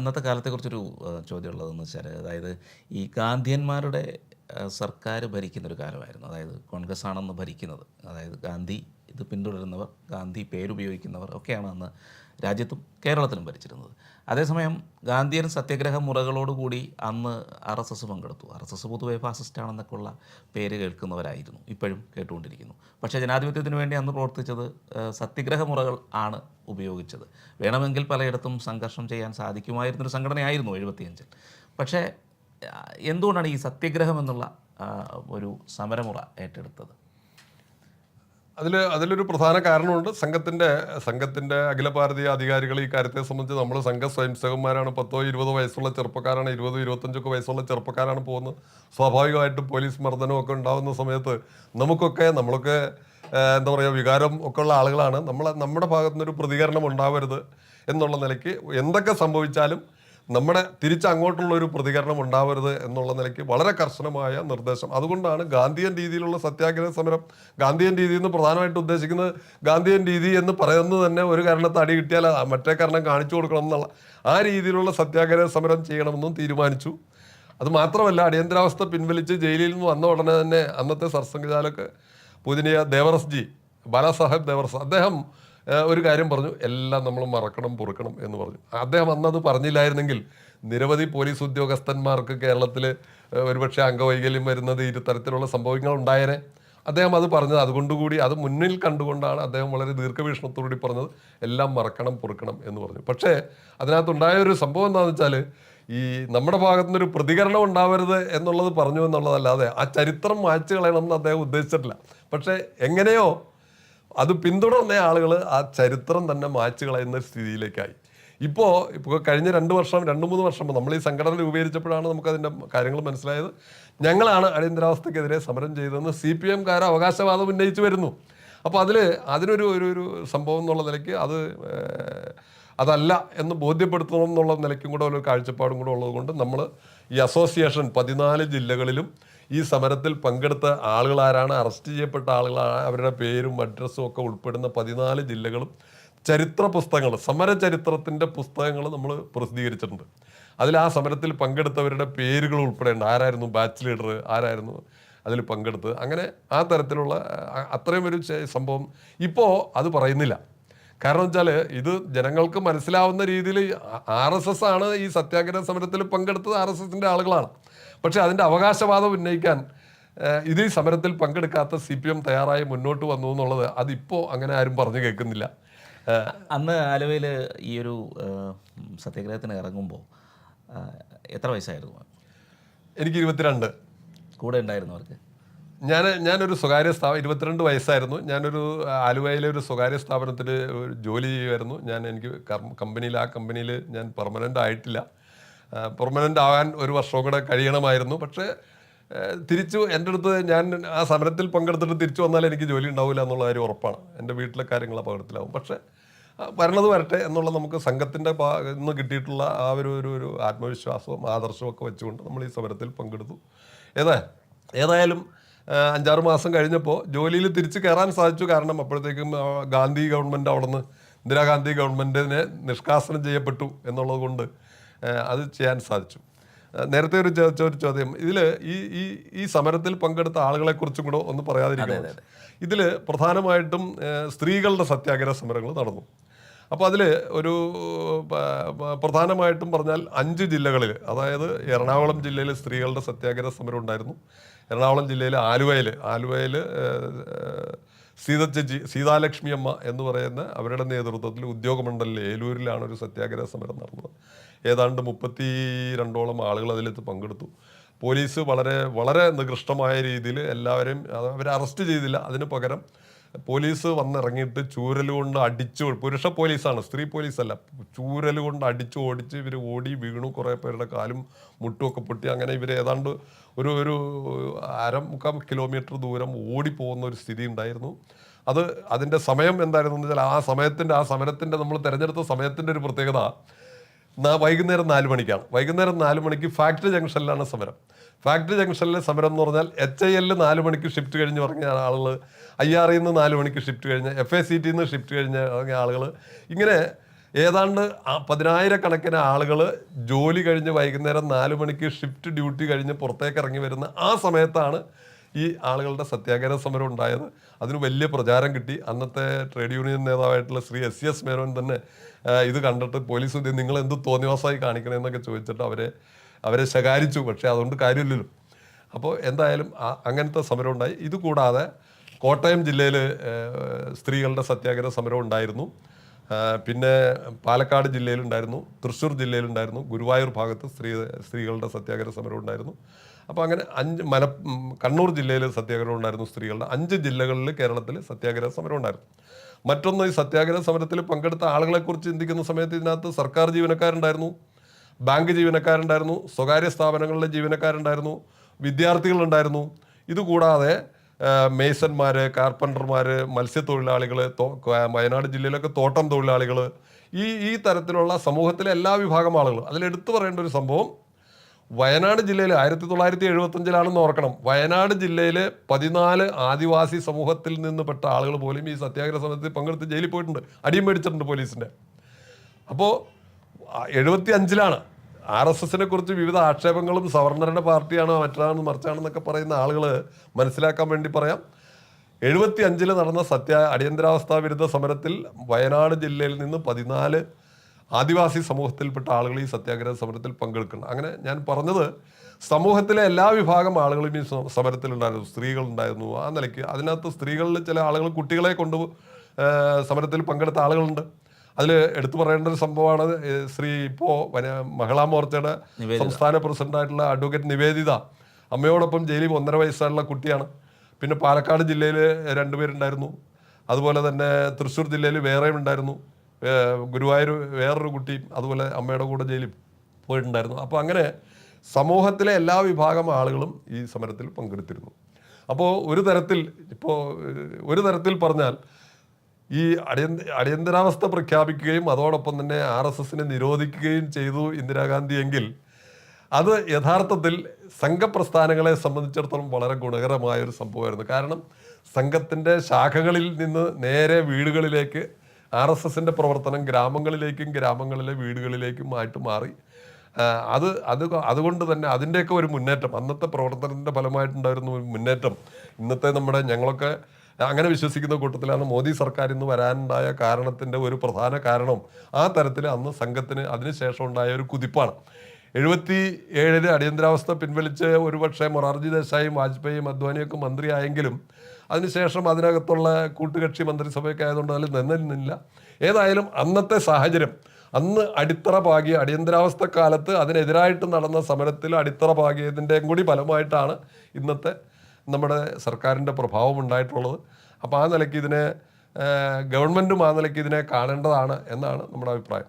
അന്നത്തെ കാലത്തെക്കുറിച്ചൊരു ചോദ്യം ചോദ്യമുള്ളതെന്ന് വെച്ചാൽ അതായത് ഈ ഗാന്ധിയന്മാരുടെ സർക്കാർ ഭരിക്കുന്ന ഒരു കാലമായിരുന്നു. അതായത് കോൺഗ്രസ് ആണെന്ന് ഭരിക്കുന്നത്. അതായത് ഗാന്ധി ഇത് പിന്തുടരുന്നവർ ഗാന്ധി പേരുപയോഗിക്കുന്നവർ ഒക്കെയാണ് അന്ന് രാജ്യത്തും കേരളത്തിലും ഭരിച്ചിരുന്നത്. അതേസമയം ഗാന്ധിയൻ സത്യാഗ്രഹ മുറകളോടുകൂടി അന്ന് ആർ എസ് എസ് പങ്കെടുത്തു. ആർ എസ് എസ് പൊതുവെ ഫാസിസ്റ്റ് ആണെന്നൊക്കെയുള്ള പേര് കേൾക്കുന്നവരായിരുന്നു ഇപ്പോഴും കേട്ടുകൊണ്ടിരിക്കുന്നു. പക്ഷേ ജനാധിപത്യത്തിന് വേണ്ടി അന്ന് പ്രവർത്തിച്ചത് സത്യഗ്രഹ മുറകൾ ആണ് ഉപയോഗിച്ചത്. വേണമെങ്കിൽ പലയിടത്തും സംഘർഷം ചെയ്യാൻ സാധിക്കുമായിരുന്നൊരു സംഘടനയായിരുന്നു എഴുപത്തിയഞ്ചിൽ. പക്ഷേ എന്തുകൊണ്ടാണ് ഈ സത്യഗ്രഹം എന്നുള്ള ഒരു സമരമുറ ഏറ്റെടുത്തത്? അതിൽ അതിലൊരു പ്രധാന കാരണമുണ്ട്. സംഘത്തിന്റെ സംഘത്തിന്റെ അഖില ഭാരതീയ അധികാരികൾ ഈ കാര്യത്തെ സംബന്ധിച്ച് നമ്മൾ സംഘ സ്വയംസേവന്മാരാണ് പത്തോ ഇരുപതോ വയസ്സുള്ള ചെറുപ്പക്കാരാണ്. ഇരുപതോ ഇരുപത്തഞ്ചൊക്കെ വയസ്സുള്ള ചെറുപ്പക്കാരാണ് പോകുന്നത്. സ്വാഭാവികമായിട്ടും പോലീസ് മർദ്ദനമൊക്കെ ഉണ്ടാകുന്ന സമയത്ത് നമുക്കൊക്കെ നമ്മളൊക്കെ എന്താ പറയുക വികാരം ഒക്കെ ഉള്ള ആളുകളാണ്. നമ്മൾ നമ്മുടെ ഭാഗത്തുനിന്ന് ഒരു പ്രതികരണം ഉണ്ടാവരുത് എന്നുള്ള നിലയ്ക്ക് എന്തൊക്കെ സംഭവിച്ചാലും നമ്മുടെ തിരിച്ച് അങ്ങോട്ടുള്ള ഒരു പ്രതികരണം ഉണ്ടാവരുത് എന്നുള്ള നിലയ്ക്ക് വളരെ കർശനമായ നിർദ്ദേശം. അതുകൊണ്ടാണ് ഗാന്ധിയൻ രീതിയിലുള്ള സത്യാഗ്രഹ സമരം ഗാന്ധിയൻ രീതി എന്ന് പ്രധാനമായിട്ട് ഉദ്ദേശിക്കുന്നത് ഗാന്ധിയൻ രീതി എന്ന് പറയുന്നത് തന്നെ ഒരു കാരണത്ത് അടി കിട്ടിയാൽ മറ്റേ കാരണം കാണിച്ചു കൊടുക്കണം എന്നുള്ള ആ രീതിയിലുള്ള സത്യാഗ്രഹ സമരം ചെയ്യണമെന്നും തീരുമാനിച്ചു. അത് മാത്രമല്ല അടിയന്തരാവസ്ഥ പിൻവലിച്ച് ജയിലിൽ നിന്ന് വന്ന ഉടനെ തന്നെ അന്നത്തെ സർസംഘചാലക് പൂജനീയ ദേവറസ് ജി ബാലാസാഹേബ് ദേവറസ് അദ്ദേഹം ഒരു കാര്യം പറഞ്ഞു. എല്ലാം നമ്മൾ മറക്കണം പൊറുക്കണം എന്ന് പറഞ്ഞു. അദ്ദേഹം അന്നത് പറഞ്ഞില്ലായിരുന്നെങ്കിൽ നിരവധി പോലീസ് ഉദ്യോഗസ്ഥന്മാർക്ക് കേരളത്തിൽ ഒരുപക്ഷെ അംഗവൈകല്യം വരുന്നത് ഇത്തരത്തിലുള്ള സംഭവങ്ങൾ ഉണ്ടായേനെ. അദ്ദേഹം അത് പറഞ്ഞത് അതുകൊണ്ടുകൂടി അത് മുന്നിൽ കണ്ടുകൊണ്ടാണ് അദ്ദേഹം വളരെ ദീർഘവീക്ഷണത്തോടുകൂടി പറഞ്ഞത്. എല്ലാം മറക്കണം പൊറുക്കണം എന്ന് പറഞ്ഞു. പക്ഷേ അതിനകത്തുണ്ടായ ഒരു സംഭവം എന്താണെന്ന് വെച്ചാൽ ഈ നമ്മുടെ ഭാഗത്തു നിന്നൊരു പ്രതികരണം ഉണ്ടാവരുത് എന്നുള്ളത് പറഞ്ഞു എന്നുള്ളതല്ലാതെ ആ ചരിത്രം മായ്ച്ചു കളയണമെന്ന് അദ്ദേഹം ഉദ്ദേശിച്ചിട്ടില്ല. പക്ഷേ എങ്ങനെയോ അത് പിന്തുടർന്ന ആളുകൾ ആ ചരിത്രം തന്നെ മായ്ച്ചു കളയുന്ന സ്ഥിതിയിലേക്കായി. ഇപ്പോൾ ഇപ്പോൾ കഴിഞ്ഞ രണ്ട് വർഷം രണ്ട് മൂന്ന് വർഷം നമ്മൾ ഈ സംഘടന രൂപീകരിച്ചപ്പോഴാണ് നമുക്ക് അതിന്റെ കാര്യങ്ങൾ മനസ്സിലായത്. ഞങ്ങളാണ് അടിയന്തരാവസ്ഥക്കെതിരെ സമരം ചെയ്തതെന്ന് സി പി എംകാർ അവകാശവാദം ഉന്നയിച്ചു വരുന്നു. അപ്പോൾ അതിൽ അതിനൊരു ഒരു ഒരു സംഭവം എന്നുള്ള നിലയ്ക്ക് അത് അതല്ല എന്ന് ബോധ്യപ്പെടുത്തണം എന്നുള്ള നിലയ്ക്കും കൂടെ ഒരു കാഴ്ചപ്പാടും കൂടെ ഉള്ളതുകൊണ്ട് നമ്മൾ ഈ അസോസിയേഷൻ പതിനാല് ജില്ലകളിലും ഈ സമരത്തിൽ പങ്കെടുത്ത ആളുകൾ ആരാണ് അറസ്റ്റ് ചെയ്യപ്പെട്ട ആളുകളാണ് അവരുടെ പേരും അഡ്രസ്സും ഒക്കെ ഉൾപ്പെടുന്ന പതിനാല് ജില്ലകളും ചരിത്ര പുസ്തകങ്ങൾ സമര ചരിത്രത്തിന്റെ പുസ്തകങ്ങൾ നമ്മൾ പ്രസിദ്ധീകരിച്ചിട്ടുണ്ട്. അതിൽ ആ സമരത്തിൽ പങ്കെടുത്തവരുടെ പേരുകൾ ഉൾപ്പെടെയുണ്ട്. ആരായിരുന്നു ബാച്ച് ലീഡർ ആരായിരുന്നു അതിൽ പങ്കെടുത്ത് അങ്ങനെ ആ തരത്തിലുള്ള അത്രയും ഒരു സംഭവം ഇപ്പോൾ അത് പറയുന്നില്ല. കാരണം വെച്ചാൽ ഇത് ജനങ്ങൾക്ക് മനസ്സിലാവുന്ന രീതിയിൽ ആർ എസ് എസ് ആണ് ഈ സത്യാഗ്രഹ സമരത്തിൽ പങ്കെടുത്തത്. ആർ എസ് എസിന്റെ ആളുകളാണ്. പക്ഷേ അതിന്റെ അവകാശവാദം ഉന്നയിക്കാൻ ഇതേ ഈ സമരത്തിൽ പങ്കെടുക്കാത്ത സി പി എം തയ്യാറായി മുന്നോട്ട് വന്നു എന്നുള്ളത് അതിപ്പോൾ അങ്ങനെ ആരും പറഞ്ഞു കേൾക്കുന്നില്ല. അന്ന് ആലുവയിൽ ഈ ഒരു സത്യാഗ്രഹത്തിന് ഇറങ്ങുമ്പോൾ എത്ര വയസ്സായിരുന്നു എനിക്ക് ഇരുപത്തിരണ്ട്. കൂടെ ഉണ്ടായിരുന്നു അവർക്ക്? ഞാൻ ഞാനൊരു സ്വകാര്യ സ്ഥാപനം ഇരുപത്തിരണ്ട് വയസ്സായിരുന്നു. ഞാനൊരു ആലുവയിലെ ഒരു സ്വകാര്യ സ്ഥാപനത്തിൽ ജോലി ചെയ്യുമായിരുന്നു. ഞാൻ എനിക്ക് കമ്പനിയിൽ ആ കമ്പനിയിൽ ഞാൻ പെർമനന്റ് ആയിട്ടില്ല. പെർമനന്റ് ആകാൻ ഒരു വർഷവും കൂടെ കഴിയണമായിരുന്നു. പക്ഷേ തിരിച്ചു എന്റെ അടുത്ത് ഞാൻ ആ സമരത്തിൽ പങ്കെടുത്തിട്ട് തിരിച്ചു വന്നാൽ എനിക്ക് ജോലി ഉണ്ടാവില്ല എന്നുള്ള കാര്യം ഉറപ്പാണ്. എന്റെ വീട്ടിലെ കാര്യങ്ങൾ അപകടത്തിലാവും പക്ഷേ വരണത് വരട്ടെ എന്നുള്ള നമുക്ക് സംഘത്തിന്റെ ഇന്ന് കിട്ടിയിട്ടുള്ള ആ ഒരു ഒരു ഒരു ആത്മവിശ്വാസവും ആദർശവും ഒക്കെ വെച്ചുകൊണ്ട് നമ്മൾ ഈ സമരത്തിൽ പങ്കെടുത്തു. ഏതാ ഏതായാലും അഞ്ചാറ് മാസം കഴിഞ്ഞപ്പോൾ ജോലിയിൽ തിരിച്ചു കയറാൻ സാധിച്ചു. കാരണം അപ്പോഴത്തേക്കും ഗാന്ധി ഗവൺമെന്റ് അവിടുന്ന് ഇന്ദിരാഗാന്ധി ഗവൺമെന്റിനെ നിഷ്കാസനം ചെയ്യപ്പെട്ടു എന്നുള്ളത് കൊണ്ട് അത് ചെയ്യാൻ സാധിച്ചു. നേരത്തെ ഒരു ചോദിച്ച ഒരു ചോദ്യം. ഇതിൽ ഈ ഈ ഈ സമരത്തിൽ പങ്കെടുത്ത ആളുകളെ കുറിച്ചും കൂടെ ഒന്ന് പറയാതിരിക്കണം ഇതിൽ പ്രധാനമായിട്ടും സ്ത്രീകളുടെ സത്യാഗ്രഹ സമരങ്ങൾ നടന്നു. അപ്പോൾ അതിൽ ഒരു പ്രധാനമായിട്ടും പറഞ്ഞാൽ അഞ്ച് ജില്ലകളിൽ അതായത് എറണാകുളം ജില്ലയിൽ സ്ത്രീകളുടെ സത്യാഗ്രഹ സമരം ഉണ്ടായിരുന്നു. എറണാകുളം ജില്ലയിൽ ആലുവയിൽ ആലുവയിൽ സീത സീതാലക്ഷ്മി അമ്മ എന്ന് പറയുന്ന അവരുടെ നേതൃത്വത്തിൽ ഉദ്യോഗമണ്ഡലിൽ ഏലൂരിലാണ് ഒരു സത്യാഗ്രഹ സമരം നടന്നത്. ഏതാണ്ട് മുപ്പത്തി രണ്ടോളം ആളുകൾ അതിലെത്ത് പങ്കെടുത്തു. പോലീസ് വളരെ വളരെ നികൃഷ്ടമായ രീതിയിൽ എല്ലാവരെയും അവരെ അറസ്റ്റ് ചെയ്തില്ല. അതിന് പകരം പോലീസ് വന്നിറങ്ങിയിട്ട് ചൂരൽ കൊണ്ട് അടിച്ചു പുരുഷ പോലീസാണ് സ്ത്രീ പോലീസല്ല. ചൂരൽ കൊണ്ട് അടിച്ചു ഓടിച്ച് ഇവർ ഓടി വീണു കുറേ പേരുടെ കാലും മുട്ടുമൊക്കെ പൊട്ടി. അങ്ങനെ ഇവർ ഏതാണ്ട് ഒരു ഒരു അര മുക്കാൽ കിലോമീറ്റർ ദൂരം ഓടിപ്പോകുന്ന ഒരു സ്ഥിതി ഉണ്ടായിരുന്നു. അത് അതിന്റെ സമയം എന്തായിരുന്നു എന്ന് വെച്ചാൽ ആ സമയത്തിന്റെ ആ സമരത്തിന്റെ നമ്മൾ തിരഞ്ഞെടുത്ത സമയത്തിന്റെ ഒരു പ്രത്യേകത വൈകുന്നേരം നാല് മണിക്കാണ്. വൈകുന്നേരം നാല് മണിക്ക് ഫാക്ടറി ജംഗ്ഷനിലാണ് സമരം. ഫാക്ടറി ജംഗ്ഷനിലെ സമരം എന്ന് പറഞ്ഞാൽ എച്ച് ഐ എല്ലിൽ നാല് മണിക്ക് ഷിഫ്റ്റ് കഴിഞ്ഞ് ഇറങ്ങിയ ആളുകൾ ഐ ആറിൽ നിന്ന് നാല് മണിക്ക് ഷിഫ്റ്റ് കഴിഞ്ഞ് എഫ് എ സി ടിയിൽ നിന്ന് ഷിഫ്റ്റ് കഴിഞ്ഞ് ആളുകൾ ഇങ്ങനെ ഏതാണ്ട് പതിനായിരക്കണക്കിന് ആളുകൾ ജോലി കഴിഞ്ഞ് വൈകുന്നേരം നാല് മണിക്ക് ഷിഫ്റ്റ് ഡ്യൂട്ടി കഴിഞ്ഞ് പുറത്തേക്ക് ഇറങ്ങി വരുന്ന ആ സമയത്താണ് ഈ ആളുകളുടെ സത്യാഗ്രഹ സമരം ഉണ്ടായത്. അതിന് വലിയ പ്രചാരം കിട്ടി. അന്നത്തെ trade union നേതാവായിട്ടുള്ള Shri S C S Menon തന്നെ ഇത് കണ്ടിട്ട് പോലീസ് നിങ്ങൾ എന്ത് തോന്നിവാസമായി കാണിക്കണമെന്നൊക്കെ ചോദിച്ചിട്ട് അവരെ അവരെ ശകാരിച്ചു പക്ഷേ അതുകൊണ്ട് കാര്യമില്ലല്ലോ. അപ്പോൾ എന്തായാലും അങ്ങനത്തെ സമരം ഉണ്ടായി. ഇതുകൂടാതെ കോട്ടയം ജില്ലയിൽ സ്ത്രീകളുടെ സത്യാഗ്രഹ സമരം ഉണ്ടായിരുന്നു. പിന്നെ പാലക്കാട് ജില്ലയിലുണ്ടായിരുന്നു തൃശ്ശൂർ ജില്ലയിലുണ്ടായിരുന്നു ഗുരുവായൂർ ഭാഗത്ത് സ്ത്രീ സ്ത്രീകളുടെ സത്യാഗ്രഹ സമരം ഉണ്ടായിരുന്നു. അപ്പോൾ അങ്ങനെ അഞ്ച് മല കണ്ണൂർ ജില്ലയിൽ സത്യാഗ്രഹം ഉണ്ടായിരുന്നു സ്ത്രീകളുടെ. അഞ്ച് ജില്ലകളിൽ കേരളത്തിൽ സത്യാഗ്രഹ സമരം ഉണ്ടായിരുന്നു. മറ്റൊന്ന് ഈ സത്യാഗ്രഹ സമരത്തിൽ പങ്കെടുത്ത ആളുകളെക്കുറിച്ച് ചിന്തിക്കുന്ന സമയത്ത് ഇതിനകത്ത് സർക്കാർ ജീവനക്കാരുണ്ടായിരുന്നു. ബാങ്ക് ജീവനക്കാരുണ്ടായിരുന്നു സ്വകാര്യ സ്ഥാപനങ്ങളിലെ ജീവനക്കാരുണ്ടായിരുന്നു വിദ്യാർത്ഥികളുണ്ടായിരുന്നു. ഇതുകൂടാതെ മേസന്മാർ കാർപ്പന്റർമാർ മത്സ്യത്തൊഴിലാളികൾ വയനാട് ജില്ലയിലൊക്കെ തോട്ടം തൊഴിലാളികൾ ഈ ഈ തരത്തിലുള്ള സമൂഹത്തിലെ എല്ലാ വിഭാഗം ആളുകളും. അതിലെടുത്തു പറയേണ്ട ഒരു സംഭവം വയനാട് ജില്ലയിൽ ആയിരത്തി തൊള്ളായിരത്തി എഴുപത്തഞ്ചിലാണെന്ന് ഓർക്കണം. വയനാട് ജില്ലയിലെ പതിനാല് ആദിവാസി സമൂഹത്തിൽ നിന്ന് പെട്ട ആളുകൾ പോലും ഈ സത്യാഗ്രഹ സമരത്തിൽ പങ്കെടുത്ത് ജയിലിൽ പോയിട്ടുണ്ട്. അടിയും മേടിച്ചിട്ടുണ്ട് പോലീസിന്റെ അപ്പോൾ എഴുപത്തി അഞ്ചിലാണ് ആർ എസ് എസിനെ കുറിച്ച് വിവിധ ആക്ഷേപങ്ങളും സവർണരുടെ പാർട്ടിയാണ് മറ്റാണ് മറിച്ചാണെന്നൊക്കെ പറയുന്ന ആളുകൾ മനസ്സിലാക്കാൻ വേണ്ടി പറയാം. എഴുപത്തി അഞ്ചിൽ നടന്ന സത്യ അടിയന്തരാവസ്ഥാ വിരുദ്ധ സമരത്തിൽ വയനാട് ജില്ലയിൽ നിന്ന് പതിനാല് ആദിവാസി സമൂഹത്തിൽപ്പെട്ട ആളുകൾ ഈ സത്യാഗ്രഹ സമരത്തിൽ പങ്കെടുക്കണം അങ്ങനെ ഞാൻ പറഞ്ഞത് സമൂഹത്തിലെ എല്ലാ വിഭാഗം ആളുകളും ഈ സമരത്തിലുണ്ടായിരുന്നു. സ്ത്രീകളുണ്ടായിരുന്നു. ആ നിലയ്ക്ക് അതിനകത്ത് സ്ത്രീകളിൽ ചില ആളുകൾ കുട്ടികളെ കൊണ്ട് സമരത്തിൽ പങ്കെടുത്ത ആളുകളുണ്ട്. അതിൽ എടുത്തു പറയേണ്ട ഒരു സംഭവമാണ് ശ്രീ ഇപ്പോൾ മഹിളാ മോർച്ചയുടെ സംസ്ഥാന പ്രസിഡന്റായിട്ടുള്ള അഡ്വക്കേറ്റ് നിവേദിത. അമ്മയോടൊപ്പം ജയിലിൽ ഒന്നര വയസ്സായുള്ള കുട്ടിയാണ്. പിന്നെ പാലക്കാട് ജില്ലയിൽ രണ്ടുപേരുണ്ടായിരുന്നു അതുപോലെ തന്നെ തൃശ്ശൂർ ജില്ലയിൽ വേറെയും ഉണ്ടായിരുന്നു. ഗുരുവായൂർ വേറൊരു കുട്ടിയും അതുപോലെ അമ്മയുടെ കൂടെ ജയിലിൽ പോയിട്ടുണ്ടായിരുന്നു. അപ്പോൾ അങ്ങനെ സമൂഹത്തിലെ എല്ലാ വിഭാഗം ആളുകളും ഈ സമരത്തിൽ പങ്കെടുത്തിരുന്നു. അപ്പോൾ ഒരു തരത്തിൽ ഇപ്പോൾ ഒരു തരത്തിൽ പറഞ്ഞാൽ ഈ അടിയന്ത അടിയന്തരാവസ്ഥ പ്രഖ്യാപിക്കുകയും അതോടൊപ്പം തന്നെ ആർ എസ് എസിനെ നിരോധിക്കുകയും ചെയ്തു ഇന്ദിരാഗാന്ധി എങ്കിൽ അത് യഥാർത്ഥത്തിൽ സംഘപ്രസ്ഥാനങ്ങളെ സംബന്ധിച്ചിടത്തോളം വളരെ ഗുണകരമായ ഒരു സംഭവമായിരുന്നു. കാരണം സംഘത്തിന്റെ ശാഖകളിൽ നിന്ന് നേരെ വീടുകളിലേക്ക് ആർ എസ് എസിന്റെ പ്രവർത്തനം ഗ്രാമങ്ങളിലേക്കും ഗ്രാമങ്ങളിലെ വീടുകളിലേക്കും ആയിട്ട് മാറി അത് അത് അതുകൊണ്ട് തന്നെ അതിന്റെയൊക്കെ ഒരു മുന്നേറ്റം അന്നത്തെ പ്രവർത്തനത്തിന്റെ ഫലമായിട്ടുണ്ടായിരുന്നു ഒരു മുന്നേറ്റം ഇന്നത്തെ നമ്മുടെ ഞങ്ങളൊക്കെ അങ്ങനെ വിശ്വസിക്കുന്ന കൂട്ടത്തിലാണ് മോദി സർക്കാർ ഇന്ന് വരാനുണ്ടായ കാരണത്തിന്റെ ഒരു പ്രധാന കാരണം ആ തരത്തിൽ അന്ന് സംഘത്തിന് അതിനുശേഷം ഉണ്ടായ ഒരു കുതിപ്പാണ്. എഴുപത്തി ഏഴിൽ അടിയന്തരാവസ്ഥ പിൻവലിച്ച് ഒരുപക്ഷെ മൊറാർജി ദേശായും വാജ്പേയിയും അദ്വാനിയൊക്കെ മന്ത്രിയായെങ്കിലും അതിനുശേഷം അതിനകത്തുള്ള കൂട്ടുകക്ഷി മന്ത്രിസഭയൊക്കെ ആയതുകൊണ്ട് അതിൽ നിന്നില്ല. ഏതായാലും അന്നത്തെ സാഹചര്യം അന്ന് അടിത്തറ പാകിയ അടിയന്തരാവസ്ഥ കാലത്ത് അതിനെതിരായിട്ട് നടന്ന സമരത്തിൽ അടിത്തറ പാകിയതിന്റെയും കൂടി ഫലമായിട്ടാണ് ഇന്നത്തെ നമ്മുടെ സർക്കാരിന്റെ പ്രഭാവം ഉണ്ടായിട്ടുള്ളത്. അപ്പോൾ ആ നിലയ്ക്ക് ഇതിനെ ഗവൺമെന്റും ആ നിലയ്ക്ക് ഇതിനെ കാണേണ്ടതാണ് എന്നാണ് നമ്മുടെ അഭിപ്രായം.